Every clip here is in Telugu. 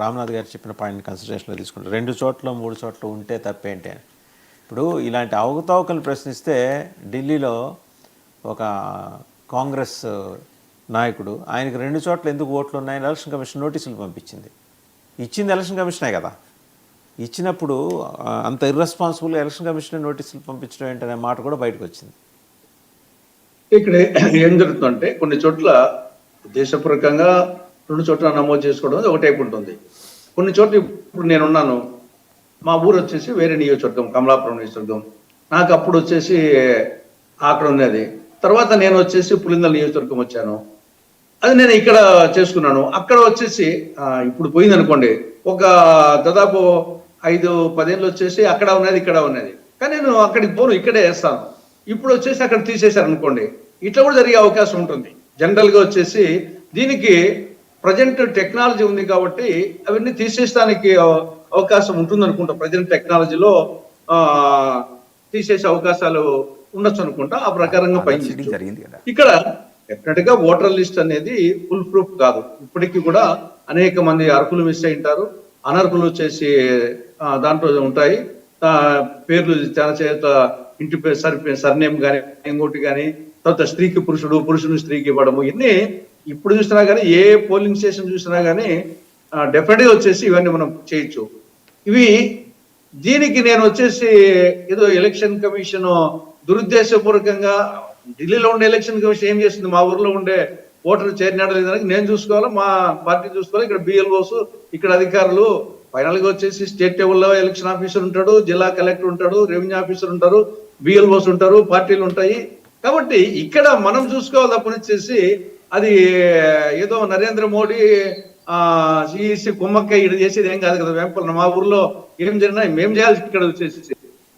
రామ్నాథ్ గారు చెప్పిన పాయింట్ కన్సిడరేషన్లో తీసుకుంటారు రెండు చోట్ల మూడు చోట్ల ఉంటే తప్పేంటి అని. ఇప్పుడు ఇలాంటి అవకతవకలు ప్రశ్నిస్తే ఢిల్లీలో ఒక కాంగ్రెస్ నాయకుడు ఆయనకు రెండు చోట్ల ఎందుకు ఓట్లు ఉన్నాయని ఎలక్షన్ కమిషన్ నోటీసులు పంపించింది. ఇచ్చింది ఎలక్షన్ కమిషనే కదా. ఇచ్చినప్పుడు అంత ఇర్రెస్పాన్సిబుల్ ఎలక్షన్ కమిషన్ నోటీసులు పంపించడం ఏంటనే మాట కూడా బయటకు వచ్చింది ఇక్కడ ఏం జరుగుతుందంటే కొన్ని చోట్ల దేశపూర్వకంగా రెండు చోట్ల నమోదు చేసుకోవడం అది ఒక టైప్ ఉంటుంది. కొన్ని చోట్ల ఇప్పుడు నేనున్నాను. మా ఊరు వచ్చేసి వేరే నియోజకవర్గం కమలాపురం నియోజకవర్గం. నాకు అప్పుడు వచ్చేసి అక్కడ ఉన్నది తర్వాత నేను వచ్చేసి పులిందల నియోజకవర్గం వచ్చాను. అది నేను ఇక్కడ చేసుకున్నాను. అక్కడ వచ్చేసి ఇప్పుడు పోయింది అనుకోండి. ఒక దాదాపు ఐదు పదేళ్ళు వచ్చేసి అక్కడ ఉన్నది ఇక్కడ ఉన్నది. కానీ నేను అక్కడికి పోను ఇక్కడే వేస్తాను. ఇప్పుడు వచ్చేసి అక్కడ తీసేశారు అనుకోండి. ఇట్లా కూడా జరిగే అవకాశం ఉంటుంది. జనరల్గా వచ్చేసి దీనికి ప్రజెంట్ టెక్నాలజీ ఉంది కాబట్టి అవన్నీ తీసేయడానికి అవ- అవకాశం ఉంటుంది అనుకుంటా ప్రజెంట్ టెక్నాలజీలో ఆ తీసేసే అవకాశాలు ఉండొచ్చు అనుకుంటా ఆ ప్రకారంగా పైన జరిగింది కదా. ఇక్కడ డెఫినెట్గా ఓటర్ లిస్ట్ అనేది ఫుల్ ప్రూఫ్ కాదు. ఇప్పటికీ కూడా అనేక మంది అర్హులు మిస్ అయి ఉంటారు. అనర్హులు వచ్చేసి దాంట్లో ఉంటాయి. పేర్లు చాలా చేత ఇంటి పేరు సర్ సర్నేమ్ కానీ ఇంకోటి కానీ తర్వాత స్త్రీకి పురుషుడు పురుషుడు స్త్రీకి ఇవ్వడము ఇన్ని ఇప్పుడు చూసినా కానీ ఏ పోలింగ్ స్టేషన్ చూసినా కానీ డెఫినెట్గా వచ్చేసి ఇవన్నీ మనం చేయొచ్చు. ఇవి దీనికి నేను వచ్చేసి ఏదో ఎలక్షన్ కమిషన్ దురుద్దేశపూర్వకంగా ఢిల్లీలో ఉండే ఎలక్షన్ కమిషన్ ఏం చేస్తుంది? మా ఊర్లో ఉండే ఓటర్ చేరినాడో లేదని నేను చూసుకోవాలి? మా పార్టీ చూసుకోవాలి? ఇక్కడ బిఎల్ఓస్ ఇక్కడ అధికారులు ఫైనల్గా వచ్చేసి స్టేట్ లెవెల్లో ఎలక్షన్ ఆఫీసర్ ఉంటాడు జిల్లా కలెక్టర్ ఉంటాడు రెవెన్యూ ఆఫీసర్ ఉంటారు బిఎల్ఓస్ ఉంటారు పార్టీలు ఉంటాయి. కాబట్టి ఇక్కడ మనం చూసుకోవాలి? తప్పని వచ్చేసి అది ఏదో నరేంద్ర మోడీ ఆ సిఇసి కుమ్మక్క ఇది చేసేది ఏం కాదు కదా వెంపల్ మా ఊర్లో ఏం జరిగినా మేం చేయాల్సి ఇక్కడ వచ్చేసి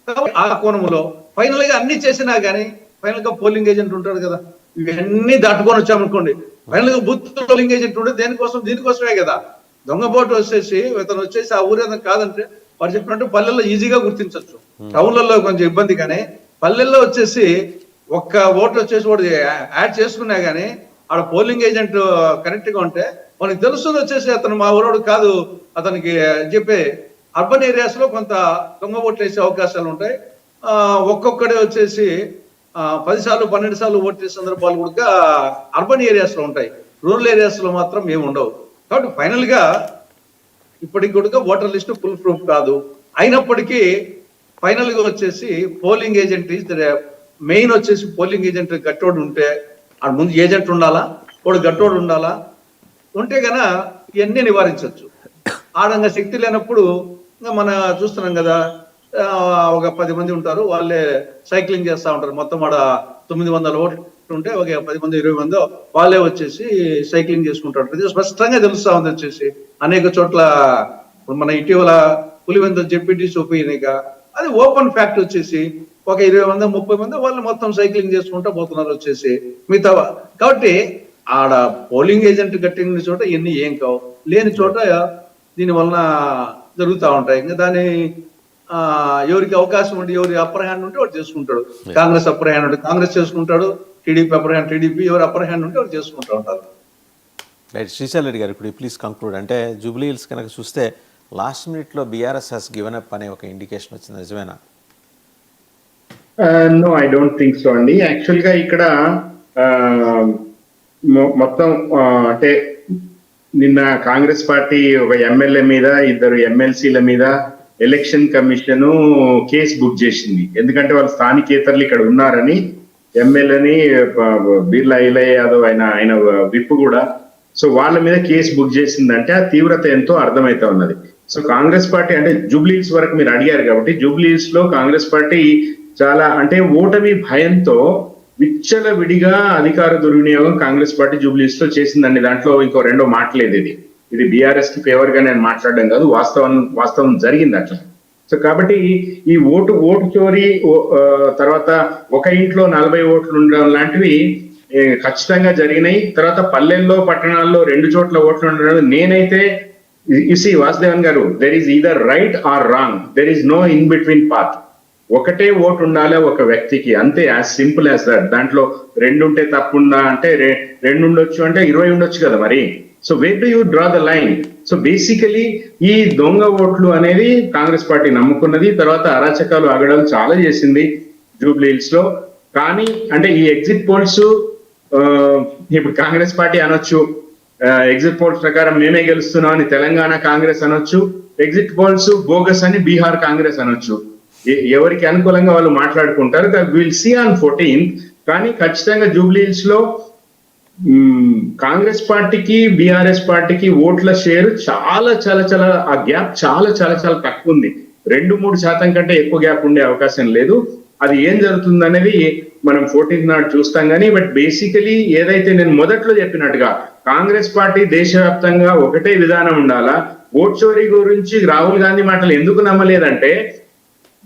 కాబట్టి ఆ కోణంలో ఫైనల్గా అన్ని చేసినా గానీ ఫైనల్గా పోలింగ్ ఏజెంట్ ఉంటాడు కదా ఇవన్నీ దాటుకొని వచ్చామనుకోండి ఫైనల్గా బూత్ పోలింగ్ ఏజెంట్ ఉంటే దేనికోసం దీనికోసమే కదా. దొంగబోటు వచ్చేసి ఇతను వచ్చేసి ఆ ఊరేదో కాదంటే వారు చెప్పినట్టు పల్లెల్లో ఈజీగా గుర్తించవచ్చు టౌన్లలో కొంచెం ఇబ్బంది కానీ పల్లెల్లో వచ్చేసి ఒక్క ఓటు వచ్చేసి వాడు యాడ్ చేసుకున్నా గానీ ఆడ పోలింగ్ ఏజెంట్ కరెక్ట్గా ఉంటే మనకి తెలుస్తుంది వచ్చేసి అతను మా ఊరోడు కాదు. అతనికి చెప్పే అర్బన్ ఏరియాస్లో కొంత దొంగ ఓట్లు వేసే అవకాశాలు ఉంటాయి. ఒక్కొక్కడే వచ్చేసి పది సార్లు పన్నెండు సార్లు ఓటు సందర్భాలు కూడా అర్బన్ ఏరియాస్లో ఉంటాయి. రూరల్ ఏరియాస్లో మాత్రం ఏమి ఉండవు. కాబట్టి ఫైనల్గా ఇప్పటికి కూడా ఓటర్ లిస్ట్ ఫుల్ ప్రూఫ్ కాదు. అయినప్పటికీ ఫైనల్గా వచ్చేసి పోలింగ్ ఏజెంట్ మెయిన్ వచ్చేసి పోలింగ్ ఏజెంట్ కట్టోడు ఉంటే ఆ ముందు ఏజెంట్ ఉండాలా? వాడు గట్టోడు ఉండాలా? ఉంటే గన ఇవన్నీ నివారించవచ్చు ఆడంగా శక్తి లేనప్పుడు మన చూస్తున్నాం కదా ఒక పది మంది ఉంటారు వాళ్ళే సైక్లింగ్ చేస్తూ ఉంటారు. మొత్తం ఆడ తొమ్మిది వందల ఓట్లు ఉంటే ఒక పది మంది ఇరవై మంది వాళ్ళే వచ్చేసి సైక్లింగ్ చేసుకుంటారు. ఇది స్పష్టంగా తెలుస్తా ఉంది వచ్చేసి. అనేక చోట్ల మన ఇటీవల పులివెంద జెడ్పీటీ చూపినక అది ఓపెన్ ఫ్యాక్ట్ వచ్చేసి ఒక ఇరవై మంది ముప్పై మంది వాళ్ళు మొత్తం సైక్లింగ్ చేసుకుంటూ పోతున్నారు వచ్చేసి మిగతా కాబట్టి ఆడ పోలింగ్ ఏజెంట్ కట్టిన చోట ఇవన్నీ ఏం కావు. లేని చోట దీని వలన జరుగుతూ ఉంటాయి. ఇంకా దాని ఎవరికి అవకాశం ఉంటే ఎవరి అప్పర్ హ్యాండ్ ఉంటే వాడు చేసుకుంటాడు. కాంగ్రెస్ అప్పర్ హ్యాండ్ ఉంటే కాంగ్రెస్ చేసుకుంటాడు. టీడీపీ అప్పర్ హ్యాండ్ టీడీపీ ఎవరు అప్పర్ హ్యాండ్ ఉంటే వాడు చేసుకుంటూ ఉంటారు. రైట్ శ్రీశైల్ రెడ్డి గారు ఇప్పుడు ప్లీజ్ కంక్లూడ్ అంటే జూబ్లీ హిల్స్ కనుక చూస్తే లాస్ట్ మినిట్లో బీఆర్ఎస్ హెస్ గివెన్ అప్ అనే ఒక ఇండికేషన్ వచ్చింది. నిజమేనా? No I don't think so అండి యాక్చువల్గా ఇక్కడ uh, మొత్తం uh, అంటే నిన్న కాంగ్రెస్ పార్టీ ఒక ఎమ్మెల్యే మీద ఇద్దరు ఎమ్మెల్సీల మీద ఎలక్షన్ కమిషన్ కేసు బుక్ చేసింది. ఎందుకంటే వాళ్ళు స్థానికేతరులు ఇక్కడ ఉన్నారని ఎమ్మెల్యేని బిర్లా ఇలయ్య యాదవ్ ఆయన ఆయన విప్ కూడా. సో వాళ్ళ మీద కేసు బుక్ చేసిందంటే ఆ తీవ్రత ఎంతో అర్థమైతా ఉన్నది. సో కాంగ్రెస్ పార్టీ అంటే జూబ్లీస్ వరకు మీరు అడిగారు కాబట్టి జూబ్లీస్లో కాంగ్రెస్ పార్టీ చాలా అంటే ఓటమి భయంతో విచ్చల విడిగా అధికార దుర్వినియోగం కాంగ్రెస్ పార్టీ జూబ్లీస్లో చేసిందండి. దాంట్లో ఇంకో రెండో మాటలేదు ఇది. ఇది బీఆర్ఎస్కి ఫేవర్గా నేను మాట్లాడడం కాదు వాస్తవం వాస్తవం జరిగింది అట్లా. సో కాబట్టి ఈ ఓటు ఓటు చోరీ ఓ- తర్వాత ఒక ఇంట్లో నలభై ఓట్లు ఉండడం లాంటివి ఖచ్చితంగా జరిగినాయి. తర్వాత పల్లెల్లో పట్టణాల్లో రెండు చోట్ల ఓట్లు ఉండడం నేనైతే ఇసి వాసుదేవన్ గారు there is either right or wrong there is no in between path ఒకటే ఓటు ఉండాలి ఒక వ్యక్తికి? అంతే యాజ్ సింపుల్ యాజ్ దట్ దాంట్లో రెండు ఉంటే తప్పుందా అంటే రెండు ఉండొచ్చు అంటే ఇరవై ఉండొచ్చు కదా మరి. So where do you draw the line so basically ఈ దొంగ ఓట్లు అనేది కాంగ్రెస్ పార్టీ నమ్ముకున్నది. తర్వాత అరాచకాలు ఆగడాలు చాలా చేసింది జూబ్లీహిల్స్లో కానీ అంటే ఈ ఎగ్జిట్ పోల్స్ ఇప్పుడు కాంగ్రెస్ పార్టీ అనొచ్చు. ఎగ్జిట్ పోల్స్ ప్రకారం మేమే గెలుస్తున్నాం అని తెలంగాణ కాంగ్రెస్ అనొచ్చు. ఎగ్జిట్ పోల్స్ బోగస్ అని బీహార్ కాంగ్రెస్ అనొచ్చు. ఎవరికి అనుకూలంగా వాళ్ళు మాట్లాడుకుంటారు విల్ సీ ఆన్ ఫోర్టీన్ కానీ ఖచ్చితంగా జూబ్లీ లో కాంగ్రెస్ పార్టీకి బీఆర్ఎస్ పార్టీకి ఓట్ల షేర్ చాలా చాలా చాలా ఆ గ్యాప్ చాలా చాలా చాలా తక్కువ ఉంది. రెండు మూడు శాతం కంటే ఎక్కువ గ్యాప్ ఉండే అవకాశం లేదు. అది ఏం జరుగుతుంది అనేది మనం ఫోర్టీన్త్ నాడు చూస్తాం కానీ బట్ బేసికలీ ఏదైతే నేను మొదట్లో చెప్పినట్టుగా కాంగ్రెస్ పార్టీ దేశవ్యాప్తంగా ఒకటే విధానం ఉండాలా? ఓట్ చోరీ గురించి రాహుల్ గాంధీ మాటలు ఎందుకు నమ్మలేదంటే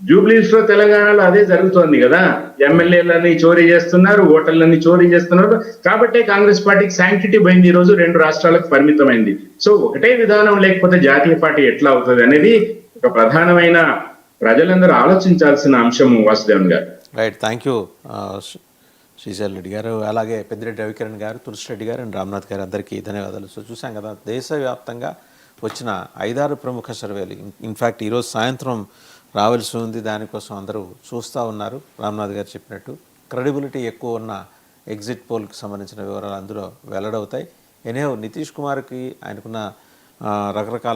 జూబ్లీస్లో తెలంగాణలో అదే జరుగుతోంది కదా. ఎమ్మెల్యేలని చోరీ చేస్తున్నారు ఓటర్లని చోరీ చేస్తున్నారు. కాబట్టే కాంగ్రెస్ పార్టీకి శాంక్టిటీ పోయింది ఈ రోజు రెండు రాష్ట్రాలకు పరిమితమైంది. సో ఒకటే విధానం లేకపోతే జాతీయ పార్టీ ఎట్లా అవుతుంది అనేది ఒక ప్రధానమైన ప్రజలందరూ ఆలోచించాల్సిన అంశం వాసుదేవన్ గారు. Right thank you Srishail Reddy గారు అలాగే పెద్దిరెడ్డి రవికిరణ్ గారు తులసిరెడ్డి గారు అండ్ రామ్నాథ్ గారు అందరికీ ధన్యవాదాలు. సో చూసాం కదా దేశవ్యాప్తంగా వచ్చిన ఐదారు ప్రముఖ సర్వేలు. ఇన్ఫ్యాక్ట్ ఈరోజు సాయంత్రం రావాల్సి ఉంది దానికోసం అందరూ చూస్తూ ఉన్నారు. రామ్నాథ్ గారు చెప్పినట్టు క్రెడిబిలిటీ ఎక్కువ ఉన్న ఎగ్జిట్ పోల్కి సంబంధించిన వివరాలు అందులో వెల్లడవుతాయి. ఎనేహో నితీష్ కుమార్కి ఆయనకున్న రకరకాల